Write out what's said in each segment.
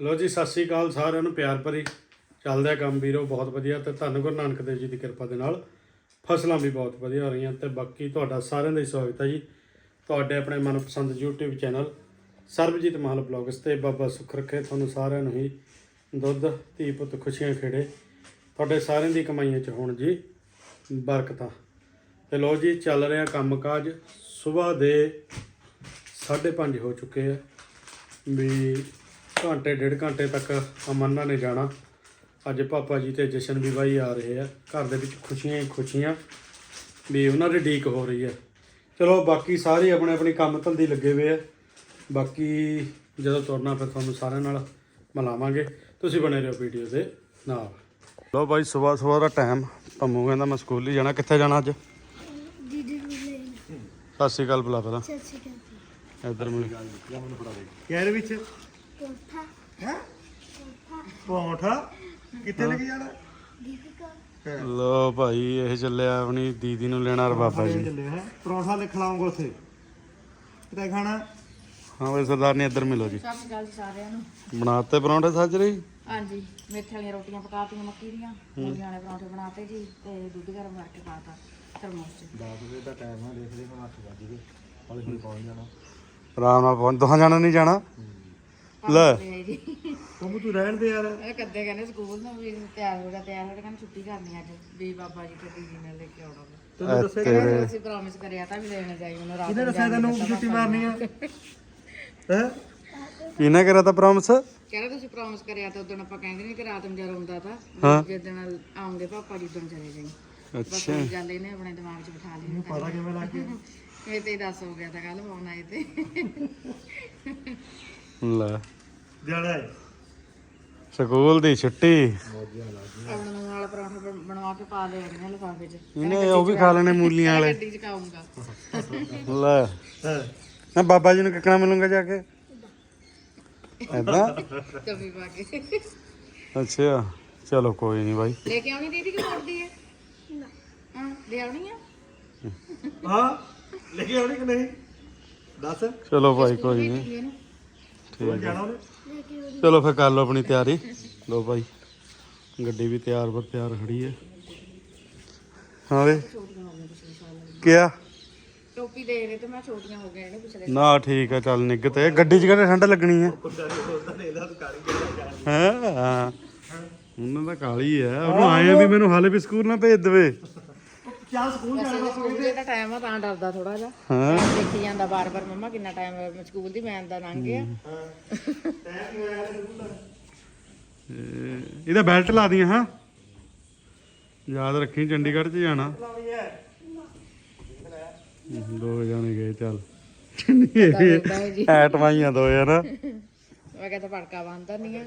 ਲੋ ਜੀ, ਸਤਿ ਸ੍ਰੀ ਅਕਾਲ ਸਾਰਿਆਂ ਨੂੰ, ਪਿਆਰ ਭਰੀ ਚੱਲਦਾ ਕੰਮ ਵੀਰੋ, ਬਹੁਤ ਵਧੀਆ ਤੇ ਧੰਨ ਗੁਰੂ ਨਾਨਕ ਦੇਵ ਜੀ ਦੀ ਕਿਰਪਾ ਦੇ ਨਾਲ ਫਸਲਾਂ ਵੀ ਬਹੁਤ ਵਧੀਆ ਹੋ ਰਹੀਆਂ ਤੇ ਬਾਕੀ ਤੁਹਾਡਾ ਸਾਰਿਆਂ ਦਾ ਹੀ ਸਵਾਗਤ ਹੈ ਜੀ। ਤੁਹਾਡੇ ਆਪਣੇ ਮਨਪਸੰਦ YouTube channel Sarabjit Mahal vlogs ਤੇ ਬਾਬਾ ਸੁੱਖ ਰੱਖੇ, ਤੁਹਾਨੂੰ ਸਾਰਿਆਂ ਨੂੰ ਹੀ ਦੁੱਧ, ਧੀ ਪੁੱਤ ਖੁਸ਼ੀਆਂ ਖੇੜੇ। ਤੁਹਾਡੇ ਸਾਰਿਆਂ ਦੀ ਕਮਾਈਆਂ 'ਚ ਹੋਣ ਜੀ ਬਰਕਤਾਂ। ਤੇ ਲੋ ਜੀ, ਚੱਲ ਰਿਹਾ ਕੰਮਕਾਜ, ਸਵੇਰ ਦੇ 5:30 ਹੋ ਚੁੱਕੇ ਆ ਵੀ ਘੰਟੇ ਡੇਢ ਘੰਟੇ ਤੱਕ ਅਮਨਾ ਨੇ ਜਾਣਾ। ਅੱਜ ਪਾਪਾ ਜੀ ਤੇ ਜਸ਼ਨ ਵੀ ਬਾਈ ਆ ਰਹੇ ਆ। ਘਰ ਦੇ ਵਿੱਚ ਖੁਸ਼ੀਆਂ ਹੀ ਖੁਸ਼ੀਆਂ ਵੀ ਉਹਨਾਂ ਦੀ ਡੀਕ ਹੋ ਰਹੀ ਹੈ। ਚਲੋ ਬਾਕੀ ਸਾਰੇ ਆਪਣੇ ਆਪਣੀ ਕੰਮ ਧੰਦੇ ਲੱਗੇ ਹੋਏ ਆ। ਬਾਕੀ ਜਦੋਂ ਤੁਰਨਾ ਫਿਰ ਤੁਹਾਨੂੰ ਸਾਰਿਆਂ ਨਾਲ ਮਿਲਾਵਾਂਗੇ। ਤੁਸੀਂ ਬਣੇ ਰਹੋ ਵੀਡੀਓ ਦੇ ਨਾਲ। ਲੋ ਬਾਈ ਸਵੇਰ ਸਵੇਰ ਦਾ ਟਾਈਮ ਪੰਮੂ ਕਹਿੰਦਾ ਮੈਂ ਸਕੂਲ ਹੀ ਜਾਣਾ। ਕਿੱਥੇ ਜਾਣਾ ਅੱਜ? ਦੀਦੀ ਨੂੰ ਲੈਣ ਸਤਿ ਸ਼੍ਰੀ ਅਕਾਲ ਬੁਲਾ ਪਹਿਲਾਂ ਸਤਿ ਸ਼੍ਰੀ ਅਕਾਲ ਇੱਧਰ ਮਿਲ ਕਿਹਦੇ ਵਿੱਚ? ਹੈ? ਪੌਂਠਾ ਕਿੱਥੇ ਲੈ ਕੇ ਜਾਣਾ? ਦੀਦੀ ਕੋ ਲੋ ਭਾਈ ਇਹ ਚੱਲਿਆ ਆਪਣੀ ਦੀਦੀ ਨੂੰ ਲੈਣਾ ਔਰ ਬਾਬਾ ਜੀ। ਚੱਲੇ ਹੈ? ਪਰੌਂਠਾ ਲਿਖ ਲਾਉਂਗਾ ਉੱਥੇ। ਕਿਤੇ ਖਾਣਾ? ਹਾਂ ਬਈ ਸਰਦਾਰ ਨੇ ਇੱਧਰ ਮਿਲੋ ਜੀ। ਸਾਰਿਆਂ ਨੂੰ। ਬਣਾਤੇ ਪਰੌਂਠੇ ਸੱਜ ਰਹੀ? ਹਾਂਜੀ ਮੇਥੇ ਵਾਲੀਆਂ ਰੋਟੀਆਂ ਪਕਾਤੀਆਂ ਮੱਕੀ ਦੀਆਂ। ਮੂਲੀਆਂ ਵਾਲੇ ਪਰੌਂਠੇ ਬਣਾਤੇ ਜੀ ਤੇ ਦੁੱਧ ਗਰਮ ਕਰਕੇ ਪਾਤਾ ਥਰਮੋਸ 'ਚ। 10 ਵਜੇ ਦਾ ਟਾਈਮ ਆ ਦੇਖਦੇ ਹਾਂ 8 ਵਜੇ ਗਏ। ਹੌਲੀ ਹੌਲੀ ਪਹੁੰਚ ਜਾਣਾ। ਆਰਾਮ ਨਾਲ ਪਹੁੰਚ ਦੋਹਾਂ ਜਾਣਾ ਨਹੀਂ ਜਾਣਾ? ਲੈ। ਤੁਮ ਤੂੰ ਰਹਿਣ ਦੇ ਯਾਰ। ਇਹ ਕੱਦੇ ਕਹਿੰਦੇ ਸਕੂਲ ਨੂੰ ਵੀ ਤਿਆਰ ਹੋ ਗਿਆ ਤਿਆਰ ਹੋ ਗਿਆ ਕਹਿੰਦੇ ਛੁੱਟੀ ਕਰਨੀ ਅੱਜ ਵੀ ਬਾਬਾ ਜੀ ਤੇ ਦੀਦੀ ਨਾਲ ਲੈ ਕੇ ਆਉਣਾ ਵਾ। ਤੈਨੂੰ ਦੱਸਿਆ ਕਿ ਕਹਿੰਦੇ ਅਸੀਂ ਪ੍ਰੋਮਿਸ ਕਰਿਆ ਤਾਂ ਵੀ ਲੈਣ ਜਾਈ ਉਹਨੂੰ ਰਾਤ ਕਿਹਨੇ ਨੂੰ ਦੱਸਿਆ ਤੈਨੂੰ ਛੁੱਟੀ ਮਾਰਨੀ। ਆ? ਹੈ? ਕਿਹਨੇ ਕਰਿਆ ਤਾਂ ਪ੍ਰੋਮਿਸ ਕਹਿੰਦਾ ਤੁਸੀਂ ਪ੍ਰੋਮਿਸ ਕਰਿਆ ਤਾਂ ਉਦੋਂ ਆਪਾਂ ਕਹਿੰਦੇ ਨਹੀਂ ਕਿ ਰਾਤ ਨੂੰ ਜਦ ਆਉਂਦਾ ਤਾਂ ਜਿੱਦਣ ਆਉਂਗੇ ਪਾਪਾ ਜੀ ਉਦੋਂ ਚਲੇ ਜਾਈ। ਬਸ ਅੱਛਾ। ਉਹੀ ਗੱਲ ਇਹਨੇ ਆਪਣੇ ਦਿਮਾਗ 'ਚ ਬਿਠਾ ਲਈ ਪਤਾ ਕਿਵੇਂ ਲੱਗ ਗਿਆ। ਇਹ ਤੇ ਹੀ ਦੱਸ ਹੋ ਗਿਆ ਤਾਂ ਕੱਲ ਫੋਨ ਆਏ ਤੇ। ਲੈ। ਜਾਣਾ ਹੈ। ਸਕੂਲ ਦੀ ਛੁੱਟੀ। ਆਪਣੇ ਨਾਲ ਪਰੌਂਠੇ ਬਣ- ਬਣਵਾ ਕੇ ਪਾ ਲਿਆ ਇਹਨਾਂ ਲਿਫਾਫੇ 'ਚ। ਇਹਨੇ ਉਹ ਵੀ ਖਾ ਲੈਣੇ ਮੂਲੀਆਂ ਵਾਲੇ। ਗੱਡੀ 'ਚ ਖਾਊਂਗਾ। ਲੈ। ਹਾਂ ਨਾ ਬਾਬਾ ਜੀ ਨੂੰ ਕਿੱਕਣਾ ਮਿਲੂੰਗਾ ਜਾ ਕੇ। ਏਦਾਂ? ਕਵੀ ਪਾ ਕੇ। ਅੱਛਾ ਚਲੋ ਕੋਈ ਨਹੀਂ ਬਾਈ। ਲੈ ਕੇ ਆਉਣੀ ਦੀਦੀ ਕਿ ਮੋੜਦੀ ਹੈ? ਹਾਂ ਲੈ ਆਉਣੀ ਆ? ਹਾਂ ਲੈ ਕੇ ਆਉਣੀ ਕਿ ਨਹੀਂ? ਦੱਸ। ਚਲੋ ਭਾਈ ਕੋਈ ਨਹੀਂ। ਇਹਨੂੰ ਚਲੋ ਫਿਰ ਕਰ ਲਓ ਆਪਣੀ ਤਿਆਰੀ। ਲੋ ਭਾਈ ਗੱਡੀ ਵੀ ਤਿਆਰ ਬਰ ਤਿਆਰ ਖੜੀ ਹੈ। ਹਾਂ ਵੇ ਕਿਆ? ਟੋਪੀ ਦੇ ਰਹੇ ਤੇ ਮੈਂ ਛੋਟੀਆਂ ਹੋ ਗਈਆਂ ਇਹਨੇ ਪਿਛਲੇ ਨਾ ਠੀਕ ਆ ਚੱਲ ਨਿੱਗ ਤੇ। ਗੱਡੀ 'ਚ ਕਿਹੜੇ ਠੰਡ ਲੱਗਣੀ ਹੈ? ਹੈਂ? ਹਾਂ? ਉਹਨਾਂ ਦਾ ਕਾਲੀ ਹੈ। ਉਹਨੂੰ ਆਏ ਆ ਵੀ ਮੈਨੂੰ ਹਾਲੇ ਵੀ ਸਕੂਲ ਨਾ ਭੇਜ ਦੇਵੇ। ਚੱਲ ਸਕੂਲ ਵੈਸੇ ਜੇ ਸਕੂਲ ਦੇ ਦਾ ਟਾਈਮ ਆ ਤਾਂ ਡਰਦਾ ਥੋੜਾ ਜਿਹਾ। ਹਾਂ। ਟਾਈਮ ਦੇਖੀ ਜਾਂਦਾ ਬਾਰ-ਬਾਰ ਮੰਮਾ ਕਿੰਨਾ ਟਾਈਮ ਸਕੂਲ ਦੀ ਵੈਨ ਦਾ ਲੰਘ ਗਿਆ। ਇਹ- ਇਹਦਾ ਬੈਲਟ ਲਾ ਦੀਆਂ ਹਾਂ। ਯਾਦ ਰੱਖੀ ਚੰਡੀਗੜ੍ਹ 'ਚ ਜਾਣਾ। ਦੋ ਜਾਣੇ ਗਏ ਚੱਲ। ਏਦਾਂ ਹੀ ਜੀ। ਐਟਮਾਂ ਹੀ ਆ ਦੋ ਯਾਰ ਮੈਂ ਕਹਿੰਦਾ ਪੜਕਾ ਬੰਨਦਾ ਨਹੀਂ ਹੈ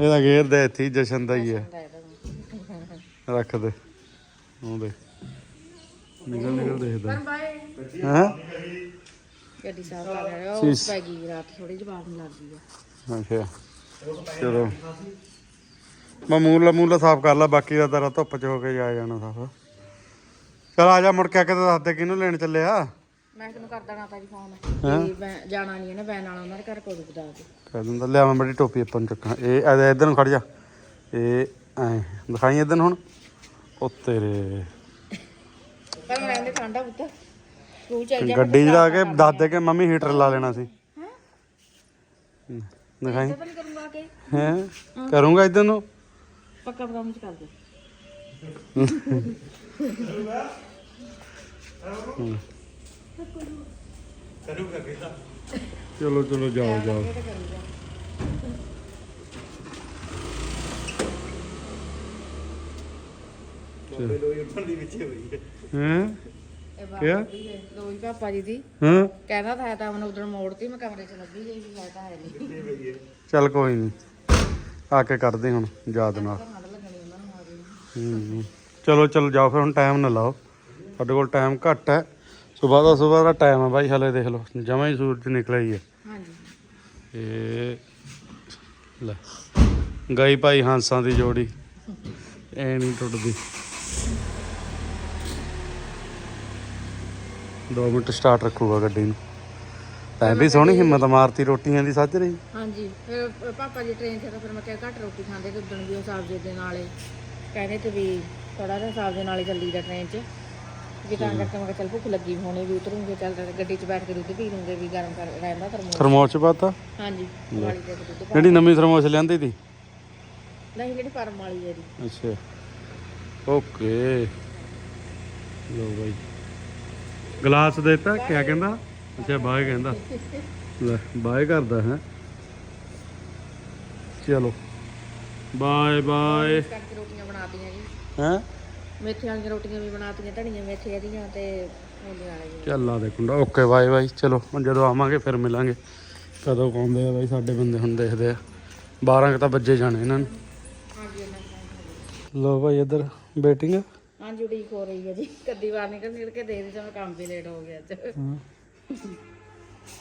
ਇਹਦਾ ਗੇਰ ਦੇ ਇੱਥੇ ਹੀ ਜਸ਼ਨ ਦਾ ਹੀ ਹੈ ਰੱਖ ਦੇ। ਉਹ ਦੇ ਨਿਕਲ ਨਿਕਲ ਦੇਖਦਾ। ਬਾਏ। ਹਾਂ? ਗੱਡੀ ਸਾਫ਼ ਕਰ ਰਿਹਾ ਉਹ ਪੈ ਗਈ ਰਾਤ ਥੋੜੀ ਜਿਹੀ ਬਾਹਰ ਨੂੰ ਲੱਗ ਗਈ ਆ। ਅੱਛਾ। ਚਲੋ। ਮੈਂ ਮੂਲਾ ਮੂਲਾ ਸਾਫ਼ ਕਰ ਲਾ ਬਾਕੀ ਦਾ ਤੇਰਾ ਧੁੱਪ 'ਚ ਹੋ ਕੇ ਜਾ ਜਾਣਾ ਸਾਫ਼। ਚਲ ਆ ਜਾ ਮੁੜ ਕੇ ਆ ਕੇ ਤਾਂ ਦੱਸ ਦੇ ਕਿਹਨੂੰ ਲੈਣ ਚੱਲਿਆ ਮੈਂ ਤੈਨੂੰ ਕਰ ਦੇਣਾ ਤਾਂ ਜੀ ਫੋਨ ਵੀ ਮੈਂ ਜਾਣਾ ਨਹੀਂ ਹੈ ਨਾ ਵੈਨ ਵਾਲਾ ਉਹਨਾਂ ਦੇ ਘਰ ਕੋਲ ਰੁਕਦਾ ਕੇ ਕਹਿ ਦਿੰਦਾ ਲਿਆ ਮੈਂ ਬੜੀ ਟੋਪੀ ਆਪਾਂ ਨੂੰ ਚੱਕਾਂ। ਇਹ ਇਹਦੇ ਇੱਧਰ ਨੂੰ ਖੜ ਜਾ। ਇਹ ਐ ਦਿਖਾਈ ਇੱਧਰ ਨੂੰ ਹੁਣ। ਉਹ ਤੇਰੇ ਪਰ ਮੈਂ ਰਹਿੰਦੇ ਠੰਡਾ ਪੁੱਤ। ਸਕੂਲ ਚੱਲ ਜਾ। ਗੱਡੀ 'ਚ ਜਾ ਕੇ ਦੱਸ ਦੇ ਕਿ ਮੰਮੀ ਹੀਟਰ ਲਾ ਲੈਣਾ ਸੀ। ਦਿਖਾਈ। ਤਾਂ ਨਹੀਂ ਕਰੂੰਗਾ ਕਿ। ਹੈ? ਕਰੂੰਗਾ ਇੱਧਰ ਨੂੰ? ਪੱਕਾ ਪ੍ਰੋਮਿਸ ਕਰ ਦੇ। ਚਲੋ ਚਲੋ ਜਾਓ ਜਾਓ। ਇਹ ਤਾਂ ਕਰੂਗਾ ਲੋਈ ਲੋਈ ਉੱਠਣ ਦੀ ਵਿੱਚ ਹੋਈ ਹੈ। ਹੈ? ਇਹ ਕਿਆ? ਬਾਬਾ ਜੀ ਦੇ ਦੋਈ ਪਾਪਾ ਜੀ ਦੀ। ਹਾਂ? ਕਹਿੰਦਾ ਤਾਂ ਹੈ ਤਾਂ ਮੈਨੂੰ ਉਧਰ ਮੋੜਤੀ ਮੈਂ ਕਮਰੇ 'ਚ ਲੱਭੀ ਗਈ ਸੀ ਤਾਂ ਹੈ ਨਹੀਂ। ਕਿੱਥੇ ਪਈ ਹੈ? ਚੱਲ ਕੋਈ ਨਹੀਂ। ਆ ਕੇ ਕਰਦੇ ਹੁਣ ਯਾਦ ਨਾਲ। ਠੰਡ ਲੱਗਣੀ ਉਹਨਾਂ ਨੂੰ ਆ ਗਈ ਹੂੰ। ਚਲੋ ਚਲੋ ਜਾਓ ਫਿਰ ਹੁਣ ਟਾਈਮ ਨਾ ਲਾਓ। ਸਾਡੇ ਕੋਲ ਟਾਈਮ ਘੱਟ ਹੈ। ਸਵੇਰ ਦਾ ਸਵੇਰ ਦਾ ਟਾਈਮ ਹੈ ਬਾਈ ਹਲੇ ਦੇਖ ਲਓ ਜਮਾਂ ਹੀ ਸੂਰਜ ਨਿਕਲਿਆ ਹੀ ਹੈ। ਹਾਂਜੀ। ਇਹ ਲੈ ਗਈ ਭਾਈ ਹਾਂਸਾਂ ਦੀ ਜੋੜੀ। ਐ ਨਹੀਂ ਟੁੱਟਦੀ। 2 ਮਿੰਟ ਸਟਾਰਟ ਰੱਖੂਗਾ ਗੱਡੀ ਨੂੰ। ਤੈਂ ਵੀ ਸੋਹਣੀ ਹਿੰਮਤ ਮਾਰਤੀ ਰੋਟੀਆਂ ਦੀ ਸੱਜ ਰਹੀ ਹਾਂਜੀ ਫਿਰ ਪਾਪਾ ਜੀ ਟ੍ਰੇਨ 'ਚ ਤਾਂ ਫਿਰ ਮੈਂ ਕਿਹਾ ਘੱਟ ਰੋਟੀ ਖਾਂਦੇ ਤੇ ਉਦੋਂ ਵੀ ਉਹ ਸਬਜ਼ੀ ਦੇ ਨਾਲੇ ਕਹਿੰਦੇ ਤੇ ਵੀ ਥੋੜਾ ਜਿਹਾ ਸਬਜ਼ੀ ਨਾਲੇ ਚੱਲੀ ਦਾ ਟ੍ਰੇਨ 'ਚ। ਵੀ ਤਾਂ ਕਰਕੇ ਮੈਂ ਕਿਹਾ ਚੱਲ ਭੁੱਖ ਲੱਗੀ ਵੀ ਹੋਣੀ ਵੀ ਉਤਰੂਗੇ ਚੱਲ ਗੱਡੀ 'ਚ ਬੈਠ ਕੇ ਦੁੱਧ ਪੀ ਲੂੰਗੇ ਵੀ ਗਰਮ ਕਰ ਰਹਿੰਦਾ ਥਰਮੋਸ। ਥਰਮੋਸ ਚ ਪਾਤਾ? ਹਾਂਜੀ ਵਾਲੀ ਦੇ ਕੇ ਦੁੱਧ ਪਾ ਜਿਹੜੀ ਨਵੀਂ ਥਰਮੋਸ ਲਿਆਂਦੀ ਤੀ? ਨਹੀਂ ਜਿਹੜੀ ਪਰਮ ਵਾਲੀ ਹੈ ਜੀ। ਅੱਛਾ। ਓਕੇ। ਲੋ ਬਾਈ। ਗਲਾਸ ਦਿੱਤਾ ਕਿਆ ਕਹਿੰਦਾ? ਅੱਛਾ ਬਾਏ ਕਹਿੰਦਾ। ਲੈ ਬਾਏ ਕਰਦਾ ਹੈ। ਚਲੋ। Bye bye. ਇਸ ਕਰਕੇ ਰੋਟੀਆਂ ਬਣਾਤੀਆਂ ਜੀ। ਹੈ? ਮੇਥੇ ਵਾਲੀਆਂ ਰੋਟੀਆਂ ਵੀ ਬਣਾਤੀਆਂ ਧਨੀਆਂ ਮੇਥੇ ਦੀਆਂ ਤੇ ਮੂਲੀ ਵਾਲੀਆਂ। ਚੱਲ ਆ ਦੇ ਕੁੰਡਾ ਓਕੇ ਬਾਏ ਬਾਈ ਚਲੋ ਹੁਣ ਜਦੋਂ ਆਵਾਂਗੇ ਫਿਰ ਮਿਲਾਂਗੇ। ਕਦੋਂ ਪਾਉਂਦੇ ਆ ਬਾਈ? ਸਾਡੇ ਬੰਦੇ ਹੁਣ ਦੇਖਦੇ ਆ। 12 ਕ ਤਾਂ ਵੱਜੇ ਜਾਣੇ ਇਹਨਾਂ ਨੂੰ। ਲੋ ਬਾਈ ਇੱਧਰ। ਬੇਟਿੰਗ ਹਾਂਜੀ ਉਡੀਕ ਹੋ ਰਹੀ ਹੈ ਜੀ। ਕੱਦੀ ਵਾਰ ਨਿਕਲ ਨਿਕਲ ਕੇ ਦੇ ਦੇ ਕੰਮ ਵੀ ਲੇਟ ਹੋ ਗਿਆ ਅੱਜ।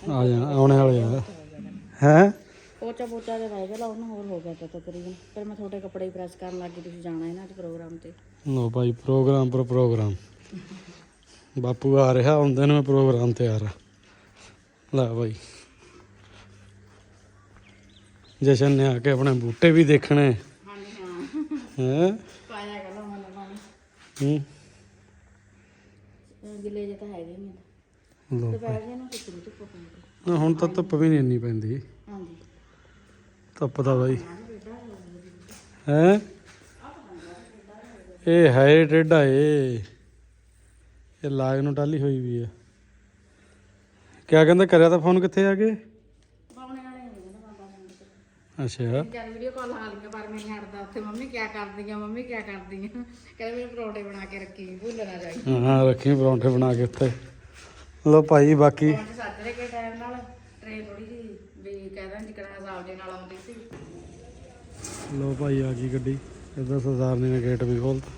ਆ ਜਾਣਾ ਆਉਣੇ ਵਾਲੇ ਆ। ਹੈ? ਪੋਚਾ ਪੋਚਾ ਜਿਹਾ ਰਹਿ ਗਿਆ ਲਾ ਉਹਨਾਂ ਹੋਰ ਹੋ ਗਿਆ ਤਾਂ ਤਕਰੀਬਨ। ਫਿਰ ਮੈਂ ਤੁਹਾਡੇ ਕੱਪੜੇ ਪ੍ਰੈਸ ਕਰਨ ਲੱਗ ਤੁਸੀਂ ਜਾਣਾ ਇਹਨਾਂ ਅੱਜ ਪ੍ਰੋਗਰਾਮ ਤੇ। ਲੋ ਭਾਈ ਪ੍ਰੋਗਰਾਮ ਪਰ ਪ੍ਰੋਗਰਾਮ ਬਾਪੂ ਆ ਰਿਹਾ ਹੁੰਦੇ ਨੇ ਪ੍ਰੋਗਰਾਮ ਤਿਆਰ ਆ ਲੈ ਭਾਈ ਜਸ਼ਨ ਨੇ ਆ ਕੇ ਆਪਣੇ ਬੂਟੇ ਵੀ ਦੇਖਣੇ। ਹਾਂਜੀ ਹਾਂ। ਹੈ ਪਾਇਆ ਕਰ ਮਨ ਪਾਣੀ ਹੂੰ। ਗਿੱਲੇ ਜੇ ਤਾਂ ਹੈਗੇ ਨਹੀਂ ਲੋ ਦੁਪਹਿਰ ਜੇ ਨੂੰ ਕਿਤੇ ਧੁੱਪ ਪੈਂਦੀ। ਨਾ ਹੁਣ ਤਾਂ ਧੁੱਪ ਵੀ ਨਹੀਂ ਇੰਨੀ ਪੈਂਦੀ। ਹਾਂਜੀ। ਧੁੱਪ ਤਾਂ ਬਾਈ। ਹੈ? ਇਹ ਹੈ ਟੇਡਾ ਏ। ਇਹ ਲਾਗ ਨੂੰ ਟਾਲੀ ਹੋਈ ਵੀ ਆ। ਕਿਆ ਕਹਿੰਦਾ ਕਰਿਆ ਤਾਂ ਫੋਨ ਕਿੱਥੇ ਆ ਗਏ ਪਾਉਣੇ ਵਾਲੇ ਨਹੀਂ ਨਾ ਬਾਬਾ ਸਿੰਘ ਅੱਛਾ। ਜਦ ਵੀਡੀਓ ਕਾਲ ਆ ਲਈਆਂ ਪਰ ਮੈਨੂੰ ਹਟਦਾ ਉੱਥੇ। ਮੰਮੀ ਕੀ ਕਰਦੀ ਆ ਮੰਮੀ ਕੀ ਕਰਦੀ ਆ ਕਹਿੰਦੇ ਮੈਨੂੰ ਪਰੌਂਠੇ ਬਣਾ ਕੇ ਰੱਖੀ ਭੁੱਲ ਨਾ ਜਾਈ। ਹਾਂ ਰੱਖੀ ਪਰੌਂਠੇ ਬਣਾ ਕੇ ਉੱਤੇ ਲੋ ਭਾਈ ਬਾਕੀ ਸੱਜਰੇ ਕੇ ਟਾਈਮ ਨਾਲ। ਟ੍ਰੇਨ ਥੋੜੀ ਜੀ ਵੀ ਕਹਿੰਦਾ ਜਿਕਣਾ ਹਿਸਾਬ ਦੇ ਨਾਲ ਆਉਂਦੀ ਸੀ। ਲੋ ਭਾਈ ਆ ਗਈ ਗੱਡੀ। ਇੱਧਰ ਸਰਦਾਰਨੀ ਨੇ ਗੇਟ ਵੀ ਖੋਲਤਾ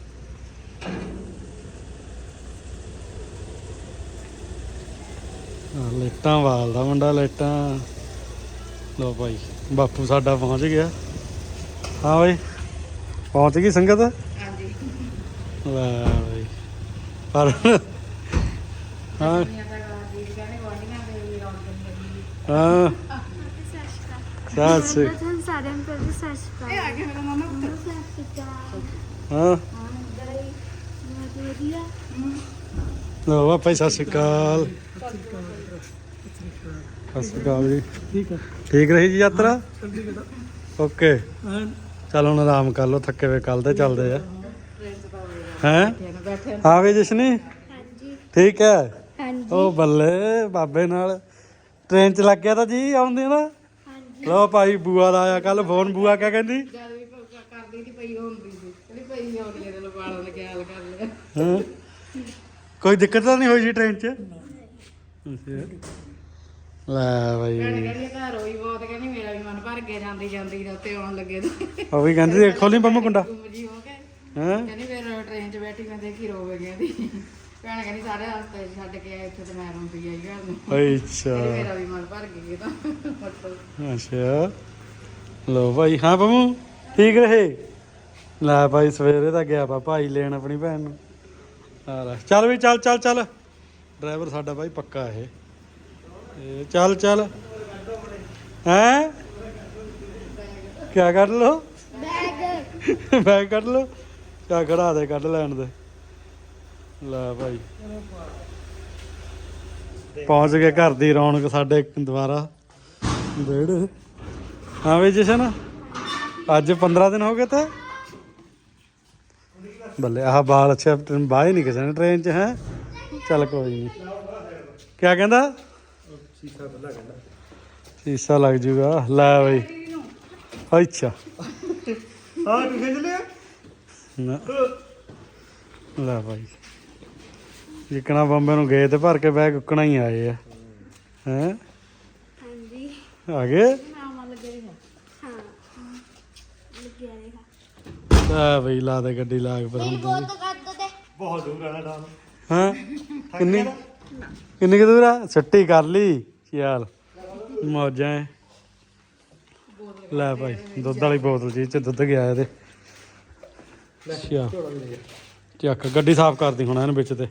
ਲਾਈਟਾਂ ਵਾਲਦਾ ਮੁੰਡਾ ਲਾਈਟਾਂ। ਲੋ ਭਾਈ ਬਾਪੂ ਸਾਡਾ ਪਹੁੰਚ ਗਿਆ। ਹਾਂ ਬਈ ਪਹੁੰਚ ਗਈ ਸੰਗਤ? ਹਾਂਜੀ। ਵਾਹ ਬਈ ਪਰ ਹਾਂ। ਹਾਂ। ਸੱਸ ਸਾਰਿਆਂ ਨੂੰ ਪਹਿਲੇ ਸਤਿ ਸ਼੍ਰੀ ਇਹ ਆ ਗਿਆ ਮੇਰਾ ਮਾਮਾ ਹਾਂ। ਲੋ ਵਾ ਭਾਈ ਸਤਿ ਸ਼੍ਰੀ ਅਕਾਲ। ਸਤਿ ਸ਼੍ਰੀ ਅਕਾਲ ਜੀ। ਠੀਕ ਹੈ। ਠੀਕ ਰਹੀ ਜੀ ਯਾਤਰਾ? ਓਕੇ। ਹਾਂ। ਚੱਲ ਹੁਣ ਆਰਾਮ ਕਰ ਲਓ ਥੱਕੇ ਵੇ ਕੱਲ ਦੇ ਚੱਲਦੇ ਆ। ਹੈ? ਬੈਠੇ ਬੈਠੇ ਹਾਂ ਵੀ ਜਸ਼ਨੀ? ਹਾਂਜੀ। ਠੀਕ ਹੈ? ਹਾਂਜੀ। ਉਹ ਬੱਲੇ ਬਾਬੇ ਨਾਲ। ਟ੍ਰੇਨ ਚ ਲੱਗ ਗਿਆ ਤਾਂ ਜੀ ਆਉਂਦੇ ਨਾ ਹਾਂਜੀ। ਲੋ ਭਾਈ ਬੂਆ ਦਾ ਆਇਆ ਕੱਲ ਫੋਨ ਬੂਆ ਕਿਆ ਕਹਿੰਦੀ? ਜਦ ਵੀ ਕ- ਕਰਦੀ ਨਹੀਂ ਪਈ ਹੁੰਦੀ ਸੀ। ਕਹਿੰਦੀ ਪਈ ਆਉਂਦੀ ਇਹਦੇ ਲਵਾਲਾਂ ਨੇ ਖਿਆਲ ਕਰ ਲਿਆ ਹਾਂ? ਕੋਈ ਦਿੱਕਤ ਤਾਂ ਨਹੀਂ ਹੋਈ ਜੀ ਟ੍ਰੇਨ ਚ? ਅੱਛਾ। ਲੈ ਭੈਣ ਕਹਿੰਦੀ ਤਾਂ ਰੋਈ ਬਹੁਤ ਕਹਿੰਦੀ ਮੇਰਾ ਵੀ ਮਨ ਭਰ ਗਿਆ ਜਾਂਦੀ ਜਾਂਦੀ ਦਾ ਉੱਤੇ ਆਉਣ ਲੱਗੇ ਤੇ ਉਹ ਵੀ ਕਹਿੰਦੀ ਖੋਲੀ ਪੰਮ ਕੁੰਡਾ। ਗੁੰਮ ਜੀ ਹੋ ਗਏ ਹਾਂ? ਕਹਿੰਦੀ ਫਿਰ ਟ੍ਰੇਨ 'ਚ ਬੈਠੀ ਮੈਂ ਦੇਖੀ ਰੋਵੇ ਗਈ ਦੀ ਭੈਣ ਕਹਿੰਦੀ ਸਾਰੇ ਹਸਤੇ ਛੱਡ ਕੇ ਆਏ ਇੱਥੇ ਤੇ ਮੈਂ ਰੋਂਦੀ ਆਈ ਘਰ ਨੂੰ। ਅੱਛਾ। ਕਹਿੰਦੀ ਮੇਰਾ ਵੀ ਮਨ ਭਰ ਗਿਆ ਤਾਂ। ਅੱਛਾ। ਲੋ ਭਾਈ ਹਾਂ ਪੰਮੂ ਠੀਕ ਰਹੇ? ਲੈ ਭਾਈ ਸਵੇਰੇ ਤਾਂ ਗਿਆ ਵਾ ਭਾਈ ਲੈਣ ਆਪਣੀ ਭੈਣ ਨੂੰ। ਆ ਲੈ। ਚੱਲ ਵੀ ਚੱਲ ਚੱਲ ਚੱਲ। ਡਰਾਈਵਰ ਸਾਡਾ ਭਾਈ ਪੱਕਾ ਇਹ। ਇਹ ਚੱਲ ਚੱਲ। ਹੈ? ਕਿਆ ਕੱਢ ਲੋ ਬੈਗ। ਬੈਗ ਕੱਢ ਲੋ ਕਿਆ ਖੜਾ ਦੇ ਕੱਢ ਲੈਣ ਦੇ। ਲੈ ਭਾਈ। ਪਹੁੰਚ ਗਏ ਘਰ ਦੀ ਰੌਣਕ ਸਾਡੇ ਦੁਬਾਰਾ। ਡੇਢ। ਹਾਂ ਵੀ ਜਸ਼ਨ ਅੱਜ 15 ਦਿਨ ਹੋ ਗਏ ਤੇ। ਬੱਲੇ ਆਹ ਬਾਲ ਅੱਛਾ ਬਾਹਰ ਨਹੀਂ ਕਿਸੇ ਨੇ ਟ੍ਰੇਨ 'ਚ ਹੈ। ਚੱਲ ਕੋਈ ਨਹੀਂ। ਕਿਆ ਕਹਿੰਦਾ? ਸੀਸਾ ਬੱਲਾ ਕਹਿੰਦਾ। ਸ਼ੀਸ਼ਾ ਲੱਗ ਜੂਗਾ। ਲੈ ਬਈ। ਅੱਛਾ। ਹਾਂ ਤੂੰ ਖਿੱਚ ਲਿਆ? ਨਾ। ਲੈ ਭਾਈ ਜਿੱਕਣਾ ਬੰਬੇ ਨੂੰ ਗਏ ਤੇ ਭਰ ਕੇ ਬੈਗ ਉੱਕਣਾ ਹੀ ਆਏ ਆ। ਹੈ? ਹਾਂਜੀ। ਆ ਗਏ? ਆ ਬਈ ਲਾ ਦੇ ਗੱਡੀ ਲਾ ਕੇ ਪਰ ਹੁਣ ਬਹੁਤ ਕਰ ਦੋ ਤੇ। ਬਹੁਤ ਦੂਰ ਆਣਾ ਡਾਲ ਹਾਂ? ਕਿੰਨੀ ਕਿੰਨੀ ਕੁ ਦੂਰ ਆ? ਛੁੱਟੀ ਕਰ ਲਈ। ਚੱਲ ਮੌਜਾਂ ਐ। ਲੈ ਭਾਈ ਦੁੱਧ ਵਾਲੀ ਬੋਤਲ ਜੀ ਚ ਦੁੱਧ ਗਿਆ ਇਹਦੇ। ਅੱਛਾ। ਚੱਕ ਗੱਡੀ ਸਾਫ਼ ਕਰਦੀ ਹੁਣ ਇਹਨੂੰ ਵਿੱਚ ਤੇ।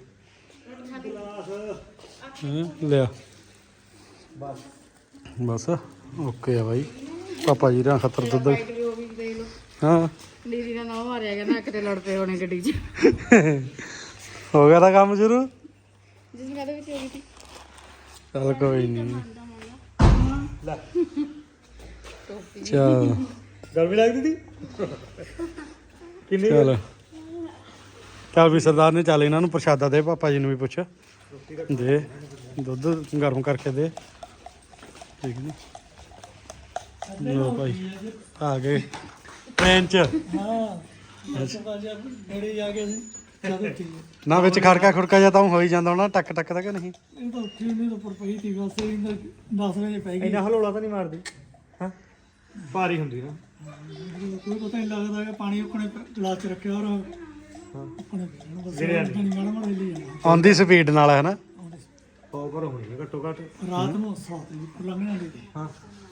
ਹੈਂ, ਲਿਆ। ਬਸ ਓਕੇ ਆ ਬਾਈ। ਪਾਪਾ ਜੀ ਰਾਂ ਖਤਰ ਦੁੱਧ। ਬਾਈਕ ਵੀ ਉਹ ਵੀ ਦੇਖ ਲਓ ਹਾਂ। ਦੀਦੀ ਦਾ ਨਾਮ ਮਾਰਿਆ ਕਹਿੰਦਾ ਕਿਤੇ ਲੜ ਪਏ ਹੋਣੇ ਗੱਡੀ 'ਚ। ਹੋ ਗਿਆ ਤਾਂ ਕੰਮ ਸ਼ੁਰੂ? ਜਿਸ ਗੱਲ ਵਿੱਚ ਹੋ ਗਈ ਸੀ। ਚੱਲ ਕੋਈ ਨਹੀਂ। ਲੈ। ਚਲ। ਗਰਮੀ ਲੱਗਦੀ ਸੀ? ਕਿੰਨੀ ਚਲ। ਚੱਲ ਵੀ ਸਰਦਾਰ ਨੇ ਚੱਲ ਇਹਨਾਂ ਨੂੰ ਪ੍ਰਸ਼ਾਦਾ ਦੇ ਪਾਪਾ ਜੀ ਨੂੰ ਵੀ ਪੁੱਛ। ਦੇ ਦੁੱਧ ਗਰਮ ਕਰਕੇ ਦੇ। ਠੀਕ ਨੀ? ਲੋ ਭਾਈ ਆ ਗਏ। ਟ੍ਰੇਨ ਚ। ਨੇੜੇ ਜਾ ਕੇ ਸੀ। ਜਦੋਂ ਉੱਠੀ ਨਾ ਵਿੱਚ ਖੜਕਾ ਖੁੜਕਾ ਜਾਂ ਤਾਂ ਹੋ ਹੀ ਜਾਂਦਾ ਹੋਣਾ ਟੱਕ ਟੱਕ ਦਾ ਕਿ ਨਹੀਂ? ਇਹ ਤਾਂ ਉੱਠੀ ਨਹੀਂ ਤਾਂ ਉੱਪਰ ਪਈ ਸੀ ਬਸ ਇਹ 10 ਵਜੇ ਪੈ ਗਈ। ਇੰਨਾ ਹਲੋਲਾ ਤਾਂ ਨਹੀਂ ਮਾਰਦੀ? ਹਾਂ? ਭਾਰੀ ਹੁੰਦੀ ਨਾ। ਕੋਈ ਪਤਾ ਨਹੀਂ ਲੱਗਦਾ ਕਿ ਪਾਣੀ ਆਪਣੇ ਗਲਾਸ ਚ ਰੱਖਿਆ ਔਰ ਆਪਣੇ ਪੀਣ ਬਸ ਜਿਹੜੇ ਪਾਣੀ ਮਾੜਾ ਮਾੜਾ ਹਿੱਲੀ ਜਾਣਾ ਔਨ ਦੀ ਸਪੀਡ ਨਾਲ ਹੈ ਨਾ? ਪਾਉ ਪਰ ਹੋਣੀ ਹੈ ਘੱਟੋ ਘੱਟ। ਰਾਤ ਨੂੰ ਸਾਤ ਵਜੇ ਲੰਘ ਜਾਂਦੀ ਸੀ। ਹਾਂ।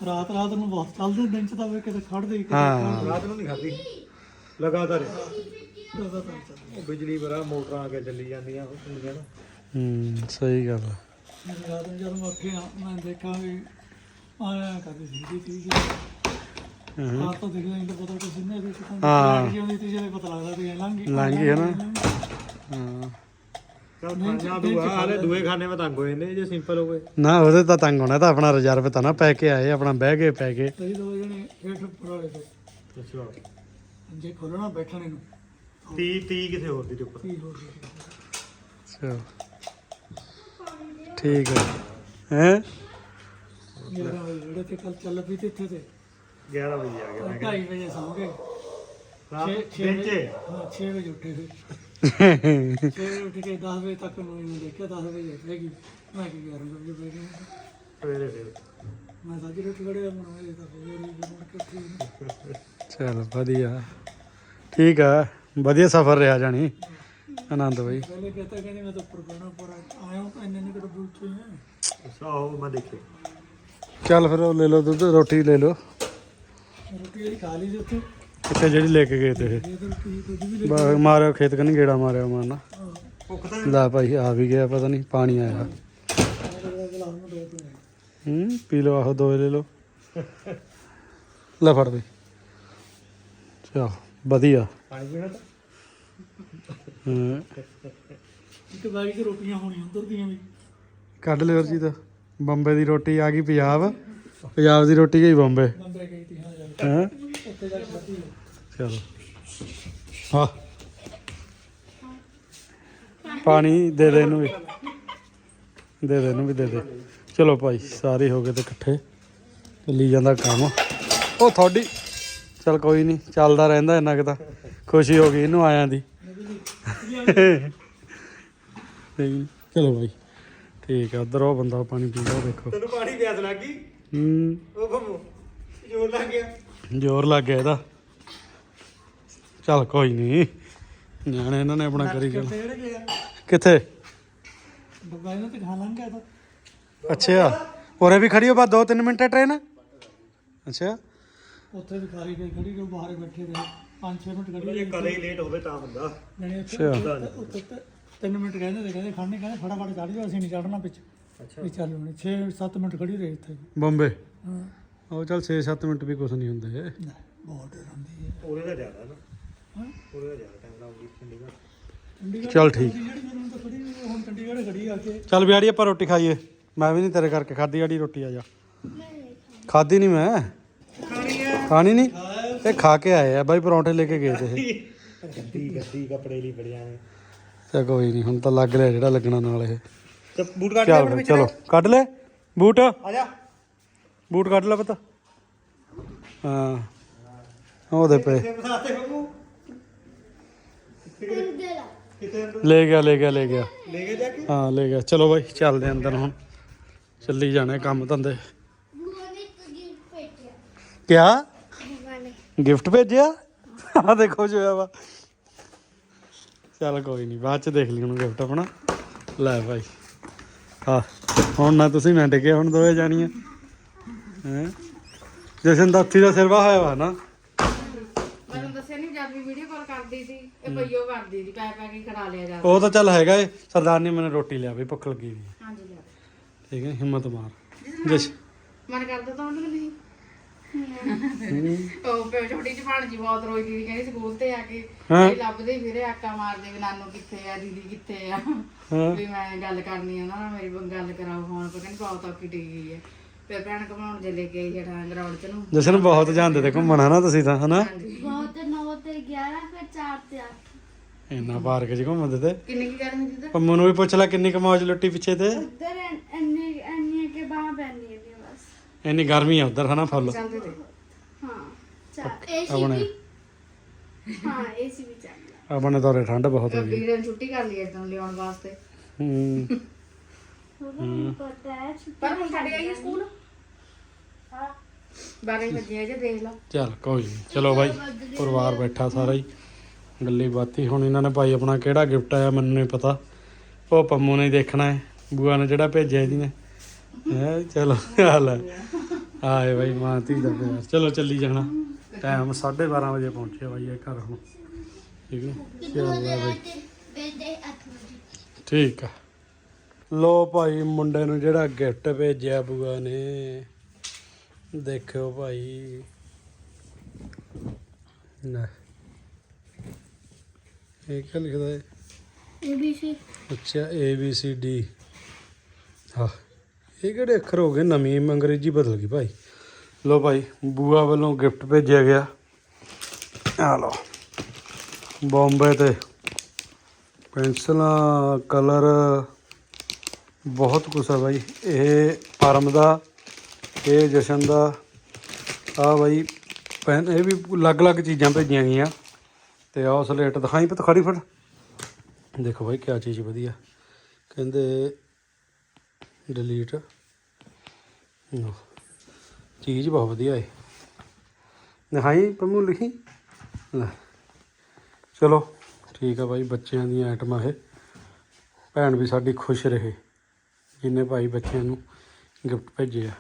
ਰਾਤ ਰਾਤ ਨੂੰ ਬਹੁਤ ਚੱਲਦੇ ਦਿਨ ਚ ਤਾਂ ਵੇ ਕਿਤੇ ਖੜਦੇ ਹੀ ਕਿਤੇ ਹਾਂ। ਰਾਤ ਨੂੰ ਨਹੀਂ ਖਾਦੀ ਲਗਾਤਾਰ ਲਗਾਤਾਰ ਚੱਲਦੇ ਉਹ ਬਿਜਲੀ ਬਰਾ ਮੋਟਰਾਂ ਅੱਗੇ ਚੱਲੀ ਜਾਂਦੀਆਂ ਉਹ ਹੁੰਦੀਆਂ ਨਾ। ਹੂੰ ਸਹੀ ਗੱਲ ਆ। ਮੇਰੀ ਰਾਤ ਨੂੰ ਜਦੋਂ ਮੈਂ ਉੱਠਿਆ ਮੈਂ ਦੇਖਾਂ ਵੀ ਆਇਆ ਕਰਦੀ ਸੀ ਜੀ ਚੀਜ਼ ਹੂੰ। ਆਪ ਤਾਂ ਦੇਖਦਾ ਨਹੀਂ ਤਾਂ ਪਤਾ ਕੁਛ ਨਹੀਂ ਇਹਦੇ ਚ ਹਾਂ। ਹਾਂ ਜਿਉਂਦੀ ਤੇ ਜਿਹੜੇ ਪਤਾ ਲੱਗਦਾ ਵੀ ਇਹ ਲੰਘ ਗਈ। ਲੰਘ ਗਈ ਹੈ ਨਾ। ਹਾਂ। ਚੱਲ ਪੰਜਾਂ ਦੂਆ ਹਾਲੇ ਦੂਏ ਖਾਣੇ ਮੈਂ ਤੰਗ ਹੋਏ ਨੇ ਜੇ ਸਿੰਪਲ ਹੋਵੇ। ਨਾ ਉਹਦੇ ਤਾਂ ਤੰਗ ਹੋਣਾ ਤਾਂ ਆਪਣਾ ਰਿਜ਼ਰਵ ਤਾਂ ਨਾ ਪੈ ਕੇ ਆਏ ਆਪਣਾ ਬਹਿ ਕੇ ਪੈ ਕੇ ਤੇਰੀ ਦੋ ਜਣੇ ਹੇਠ ਉੱਪਰ ਵਾਲੇ ਤੇ। ਅੱਛਾ। ਜੇ ਖੋਲਣਾ ਬੈਠਣੇ ਨੂੰ 30 30 ਕਿਸੇ ਹੋਰ ਦੀ ਉੱਪਰ। ਕੀ ਹੋ ਗਿਆ ਚਲੋ ਠੀਕ ਹੈ ਹੈ? 11 ਵਜੇ ਜਿਹੜੇ ਤੇ ਕੱਲ ਚੱਲ ਪਈ ਤੇ ਇੱਥੇ ਤੇ। 11 ਵਜੇ ਆ ਗਿਆ ਮੈਂ 2:30 ਵਜੇ ਸੌਂ ਗਏ। ਰਾਤ ਛੇ- ਛੇ ਦਿਨ ਚ? ਹਾਂ 6 ਵਜੇ ਉੱਠੇ ਸੀ। 6 ਵਜੇ ਉੱਠ ਕੇ 10 ਵਜੇ ਤੱਕ ਨੂੰ ਇਹਨੂੰ ਦੇਖਿਆ 10 ਵਜੇ ਪੈ ਗਈ। ਮੈਂ ਕੀ 11 ਵਜੇ ਪੈ ਗਈ ਸਵੇਰੇ ਫਿਰ। ਮੈਂ ਸਾਜੀ ਰੋਟੀ ਖੜਿਆ ਵਜੇ ਤੱਕ ਹੋ ਗਈ ਮੁੜ ਕੇ ਉੱਠੀ ਨਹੀਂ। ਚਲ ਵਧੀਆ। ਠੀਕ ਆ। ਵਧੀਆ ਸਫ਼ਰ ਰਿਹਾ ਜਾਣੀ ਆਨੰਦ ਬਈ। ਅੱਛਾ ਉਹ ਮੈਂ ਦੇਖੇ ਚੱਲ ਫਿਰ ਉਹ ਲੈ ਲਓ ਦੁੱਧ ਰੋਟੀ ਲੈ ਲਓ। ਰੋਟੀ ਜਿਹੜੀ ਖਾ ਲਈ ਸੀ ਉੱਥੇ। ਕਿੱਥੇ ਜਿਹੜੀ ਲੈ ਕੇ ਗਏ ਤੇ ਬਾ- ਮਾਰਿਓ ਖੇਤ ਕਨੀ ਗੇੜਾ ਮਾਰਿਓ ਮਾਰਨਾ ਭੁੱਖ ਤਾਂ ਲੈ ਭਾਈ ਆ ਵੀ ਗਿਆ ਪਤਾ ਨਹੀਂ ਪਾਣੀ ਆਇਆ। ਪੀਣੇ ਹੂੰ ਪੀ ਲਓ ਆਹੋ ਦੋ ਲੈ ਲਓ। ਲੈ ਫੜ ਬਈ। ਚਲ ਵਧੀਆ। ਪਾਣੀ ਪੀਣਾ ਤਾਂ? ਹੂੰ। ਇੱਕ ਬਾਈ ਦੀ ਰੋਟੀਆਂ ਹੋਣੀਆਂ ਉਧਰ ਦੀਆਂ ਵੀ। ਕੱਢ ਲਿਓ ਜੀ ਤਾਂ। ਬੰਬੇ ਦੀ ਰੋਟੀ ਆ ਗਈ ਪੰਜਾਬ। ਪੰਜਾਬ ਦੀ ਰੋਟੀ ਗਈ ਬੰਬੇ। ਬੰਬੇ ਗਈ ਤੀ ਹਾਂ ਜਾ ਕੇ। ਹੈ? ਉੱਥੇ ਜਾ ਕੇ ਖਾਧੀ ਹੈ। ਚਲੋ। ਹਾਂ। ਪਾਣੀ ਦੇ ਦੇ ਇਹਨੂੰ ਵੀ। ਦੇ ਦੇ ਇਹਨੂੰ ਵੀ ਦੇ ਦੇ। ਚਲੋ ਭਾਈ ਸਾਰੇ ਹੋ ਗਏ ਤੇ ਇਕੱਠੇ। ਚੱਲੀ ਜਾਂਦਾ ਕੰਮ। ਉਹ ਤੁਹਾਡੀ ਚਲ ਕੋਈ ਨਹੀਂ ਚੱਲਦਾ ਰਹਿੰਦਾ ਇੰਨਾ ਕਿ ਤਾਂ। ਖੁਸ਼ੀ ਹੋ ਗਈ ਇਹਨੂੰ ਆਇਆਂ ਦੀ। ਨਹੀਂ, ਚਲੋ ਭਾਈ ਠੀਕ ਆ ਉਧਰ ਉਹ ਬੰਦਾ ਪਾਣੀ ਪੀਂਦਾ ਉਹ ਦੇਖੋ। ਤੈਨੂੰ ਪਾਣੀ ਪਿਆਸ ਲੱਗ ਹੂੰ। ਉਹ ਬੰਮੋ ਜੋਰ ਲੱਗ ਗਿਆ। ਜ਼ੋਰ ਲੱਗ ਗਿਆ ਇਹਦਾ। ਚੱਲ ਕੋਈ ਨਹੀਂ ਨਿਆਣੇ ਇਹਨਾਂ ਨੇ ਆਪਣਾ ਕਰੀ ਜਾਣਾ। ਕਿੱਥੇ ਜਿਹੜੇ ਗਿਆ? ਕਿੱਥੇ? ਡੱਬਾ ਇਹਨਾਂ ਤੇ ਖਾ ਲਾਂਗਾ ਤਾਂ। ਅੱਛਾ ਉਰੇ ਵੀ ਖੜੀ ਹੋ ਬਾ 2-3 ਮਿੰਟ ਟ੍ਰੇਨ। ਅੱਛਾ। ਉੱਥੇ ਵੀ ਖਾਰੀ ਗਈ ਖੜੀ ਜੋ ਬਾਹਰ ਬੈਠੇ ਰਹੇ 5-6 ਮਿੰਟ ਖੜੀ ਜੇ ਕਦੇ ਹੀ ਲੇਟ ਹੋਵੇ ਤਾਂ ਹੁੰਦਾ। ਨਹੀਂ ਅੱਛਾ। ਉੱਥੇ ਉੱਥੇ ਤੇ ਤਿੰਨ ਮਿੰਟ ਕਹਿੰਦੇ ਤੇ ਕਹਿੰਦੇ ਖੜਨੇ ਕਹਿੰਦੇ ਫਟਾਫਟ ਚੜ ਜਾਓ ਅਸੀਂ ਨਹੀਂ ਚੜਨਾ ਵਿੱਚ ਅੱਛਾ। ਵੀ ਚੱਲ ਹੁਣ 6-7 ਮਿੰਟ ਖੜੀ ਰਹੀ ਇੱਥੇ। ਬੰਬੇ? ਹਾਂ। ਉਹ ਚੱਲ 6-7 ਮਿੰਟ ਵੀ ਕੁਝ ਨਹੀਂ ਹੁੰਦੇ। ਬਹੁਤ ਡਰ ਹੁੰਦੀ ਹੈ। ਉਹਦੇ ਦਾ ਜ਼ਿਆਦਾ ਨਾ। ਹਾਂ। ਉਹਦੇ ਦਾ ਜ਼ਿਆਦਾ ਟਾਈਮ ਲਾਉਂਦੀ ਚੰਡੀਗੜ੍ਹ। ਚੰਡੀਗੜ੍ਹ ਚੱਲ ਠੀਕ। ਹੁਣ ਚੰਡੀਗੜ੍ਹ ਖੜੀ ਆ ਕੇ। ਚੱਲ ਬਿਆੜੀ ਆਪਾਂ ਰੋਟੀ ਖਾਈਏ। ਮੈਂ ਵੀ ਨਹੀਂ ਤੇਰੇ ਕਰਕੇ ਖਾਦੀ ਆੜੀ ਰੋਟੀ ਆ ਜਾ। ਖਾਦੀ ਨਹੀਂ ਮੈਂ? ਖਾਣੀ ਨਹੀਂ ਇਹ ਖਾ ਕੇ ਆਏ ਆ ਬਾਈ ਪਰੌਂਠੇ ਲੈ ਕੇ ਗਏ ਤੇ ਇਹ। ਗੱਡੀ ਗੱਡੀ ਕੱਪੜੇ ਲਈ ਬੜਿਆ ਨੇ ਤੇ ਕੋਈ ਨਹੀਂ ਹੁਣ ਤਾਂ ਲੱਗ ਲਿਆ ਜਿਹੜਾ ਲੱਗਣਾ ਨਾਲ ਇਹ। ਤੇ ਬੂਟ ਕੱਢ ਚੱਲ ਫਿਰ, ਚਲੋ ਕੱਢ ਲੈ। ਬੂਟ? ਆ ਜਾ। ਬੂਟ ਕੱਢ ਲੈ ਪਤਾ। ਹਾਂ। ਉਹਦੇ ਪਏ। ਲਾ ਕਿਤੇ ਲੈ ਗਿਆ ਲੈ ਗਿਆ ਲੈ ਗਿਆ। ਲੈ ਕੇ ਜਾ ਕੇ? ਹਾਂ ਲੈ ਗਿਆ। ਚਲੋ ਬਾਈ ਚੱਲਦੇ ਅੰਦਰ ਹੁਣ। ਚੱਲੀ ਜਾਣੇ ਕੰਮ ਧੰਦੇ। ਕਿਆ? ਗਿਫਟ ਭੇਜਿਆ? ਆ ਦੇਖੋ ਜੋ ਹੋਇਆ ਵਾ। ਚੱਲ ਕੋਈ ਨਹੀਂ ਬਾਅਦ ਚ ਦੇਖ ਲਈ ਹੁਣ ਗਿਫਟ ਆਪਣਾ। ਲੈ ਭਾਈ। ਹਾਂ ਹੁਣ ਨਾ ਤੁਸੀਂ ਮੈਂ ਡਿੱਗੇ ਹੁਣ ਦੋਵੇਂ ਜਾਣੀਆਂ। ਹੈ? ਜਸ਼ਨ ਦਾ ਉੱਥੀ ਦਾ ਸਿਰਵਾ ਹੋਇਆ ਵਾ ਨਾ? ਮੈਨੂੰ ਦੱਸਿਆ ਨਹੀਂ ਜਦ ਵੀ ਵੀਡੀਓ ਕਾਲ ਕਰਦੀ ਸੀ ਇਹ ਪਈਓ ਕਰਦੀ ਸੀ ਪੈ ਪੈ ਕੇ ਖੜਾ ਲਿਆ ਜਾ ਉਹ ਤਾਂ ਚੱਲ ਹੈਗਾ ਏ ਸਰਦਾਰ ਨੇ ਮੈਨੂੰ ਰੋਟੀ ਲਿਆ ਬਈ ਭੁੱਖ ਲੱਗੀ ਵੀ। ਹਾਂਜੀ ਲਿਆ ਠੀਕ ਹੈ ਹਿੰਮਤ ਮਾਰ। ਜਿਸ ਜਸ ਮਨ ਕਰਦਾ ਤਾਂ ਉਹਨੂੰ ਨਹੀਂ। ਉਹ ਪਿਓ ਛੋਟੀ ਜਿਹੀ ਭਾਣ ਜੀ ਬਹੁਤ ਰੋਈ ਦੀਦੀ ਕਹਿੰਦੀ ਸਕੂਲ ਤੇ ਆ ਕੇ ਹਾਂ। ਇਹ ਲੱਭਦੇ ਹੀ ਫਿਰੇ ਆਕਾ ਮਾਰਦੇ ਵੀ ਨਾਨੂ ਕਿੱਥੇ ਆ ਦੀਦੀ ਕਿੱਥੇ ਆ? ਹਾਂ। ਵੀ ਮੈਂ ਗੱਲ ਕਰਨੀ ਆ ਉਹਨਾਂ ਨਾਲ ਮੇਰੀ ਗੱਲ ਕਰਾਓ ਫੋਨ ਪਰ ਕਹਿੰਦੀ ਬਹੁਤ ਔਖੀ ਟਿਕ ਗਈ ਹੈ ਫਿਰ ਭੈਣ ਘਮਾਉਣ ਜੇ ਲੈ ਕੇ ਆਈ ਜਟਾਂ ਗਰਾਊਂਡ ਚ ਨੂੰ। ਜਸ਼ਨ ਬਹੁਤ ਜਾਂਦੇ ਤੇ ਘੁੰਮਣ ਹਨਾ ਤੁਸੀਂ ਤਾਂ ਹਨਾ? ਬਹੁਤ 9 ਤੇ 11 ਫਿਰ 4 ਤੇ 8 ਇੰਨਾ ਪਾਰਕ 'ਚ ਘੁੰਮਦੇ ਤੇ। ਕਿੰਨੀ ਕੀ ਗਰਮੀ ਦੀ ਪੰਮੂ ਨੂੰ ਵੀ ਪੁੱਛ ਲੈ ਕਿੰਨੀ ਕਮੌਜ ਲੁੱਟੀ ਪਿੱਛੇ ਤੇ। ਉਧਰ ਇੰਨੇ ਇੰਨੇ ਕੇ ਬਾਹਾਂ ਪੈਣੀ ਇੰਨੀ ਗਰਮੀ ਆ ਉਧਰ ਹਨਾ ਫੁੱਲ? ਚੱਲਦੇ ਤੇ ਹਾਂ ਚਾਰ ਏਸੀ ਆਪਣੇ ਵੀ ਹਾਂ ਏਸੀ ਵੀ ਚੱਲਦਾ ਆਪਣੇ ਦੌਰੇ ਠੰਡ ਬਹੁਤ ਹੋ ਗਈ। ਵੀਰੇ ਨੇ ਛੁੱਟੀ ਕਰ ਲਈ ਇਦਾਂ ਲਿਆਉਣ ਵਾਸਤੇ। ਹੂੰ। ਤੁਹਾਨੂੰ ਪਤਾ ਹੈ ਛੁੱਟੀ ਪਰ ਹੁਣ ਛੱਡ ਆਈਏ ਸਕੂਲ। ਹਾਂ। 12 ਵਜੇ ਜੇ ਦੇਖ ਲਓ। ਚੱਲ ਕੋਈ ਨਹੀਂ ਚਲੋ ਬਾਈ ਪਰਿਵਾਰ ਬੈਠਾ ਸਾਰਾ ਹੀ। ਗੱਲੀ ਬਾਤੀ। ਹੁਣ ਇਹਨਾਂ ਨੇ ਭਾਈ ਆਪਣਾ ਕਿਹੜਾ ਗਿਫਟ ਆਇਆ ਮੈਨੂੰ ਨਹੀਂ ਪਤਾ। ਉਹ ਪੰਮੂ ਨੇ ਹੀ ਦੇਖਣਾ ਹੈ। ਬੂਆ ਨੇ ਜਿਹੜਾ ਭੇਜਿਆ ਇਹਦੀ ਨੇ। ਹੈ ਚਲੋ ਹਾਲ ਆਏ ਬਾਈ ਮਾਂ ਧੀ ਦਾ ਪਿਆਰ। ਚਲੋ ਚੱਲੀ ਜਾਣਾ। ਟਾਈਮ 12:30 ਵਜੇ ਪਹੁੰਚਿਆ ਬਾਈ ਇਹ ਘਰ ਹੁਣ। ਠੀਕ ਹੈ? ਚਲੋ ਬਾਈ ਬੇਦੇ 8 ਵਜੇ ਠੀਕ ਆ। ਲੋ ਭਾਈ ਮੁੰਡੇ ਨੂੰ ਜਿਹੜਾ ਗਿਫਟ ਭੇਜਿਆ ਬੂਆ ਨੇ। ਦੇਖਿਓ ਭਾਈ। ਲੈ। ਇਹ ਕੀ ਲਿਖਦਾ ਹੈ? ਏਬੀਸੀ ਅੱਛਾ D ਹਾਂ ਇਹ ਕਿਹੜੇ ਅੱਖਰ ਹੋ ਗਏ? ਨਵੀਂ ਅੰਗਰੇਜ਼ੀ ਬਦਲ ਗਈ ਭਾਈ। ਲੋ ਭਾਈ, ਬੂਆ ਵੱਲੋਂ ਗਿਫਟ ਭੇਜਿਆ ਗਿਆ। ਆ ਲੋ ਬੰਬੇ ਤੇ ਪੈਨਸਲਾਂ, ਕਲਰ ਬਹੁਤ ਕੁਛ ਆ ਬਾਈ ਇਹ ਪਰਮ ਦਾ, ਇਹ ਜਸ਼ਨ ਦਾ, ਆ ਬਾਈ ਪੈਨ ਇਹ ਵੀ ਅਲੱਗ-ਅਲੱਗ ਚੀਜ਼ਾਂ ਭੇਜੀਆਂ ਗਈਆਂ। ਤੇ ਆਹ ਸਲੇਟ ਦਿਖਾਈ ਪਤ ਖੜੀ ਫੜ। ਦੇਖੋ ਬਾਈ ਕਿਆ ਚੀਜ਼ ਵਧੀਆ। ਕਹਿੰਦੇ ਡਿਲੀਟ ਚੀਜ਼ ਬਹੁਤ ਵਧੀਆ ਹੈ ਦਿਖਾਈ ਪੰਮੂ ਲਿਖੀ? ਲੈ, ਚਲੋ, ਠੀਕ ਆ ਬਾਈ, ਬੱਚਿਆਂ ਦੀਆਂ ਆਈਟਮਾਂ ਇਹ। ਭੈਣ ਵੀ ਸਾਡੀ ਖੁਸ਼ ਰਹੇ, ਜਿੰਨੇ ਭਾਈ ਬੱਚਿਆਂ ਨੂੰ ਗਿਫਟ ਭੇਜੇ ਆ।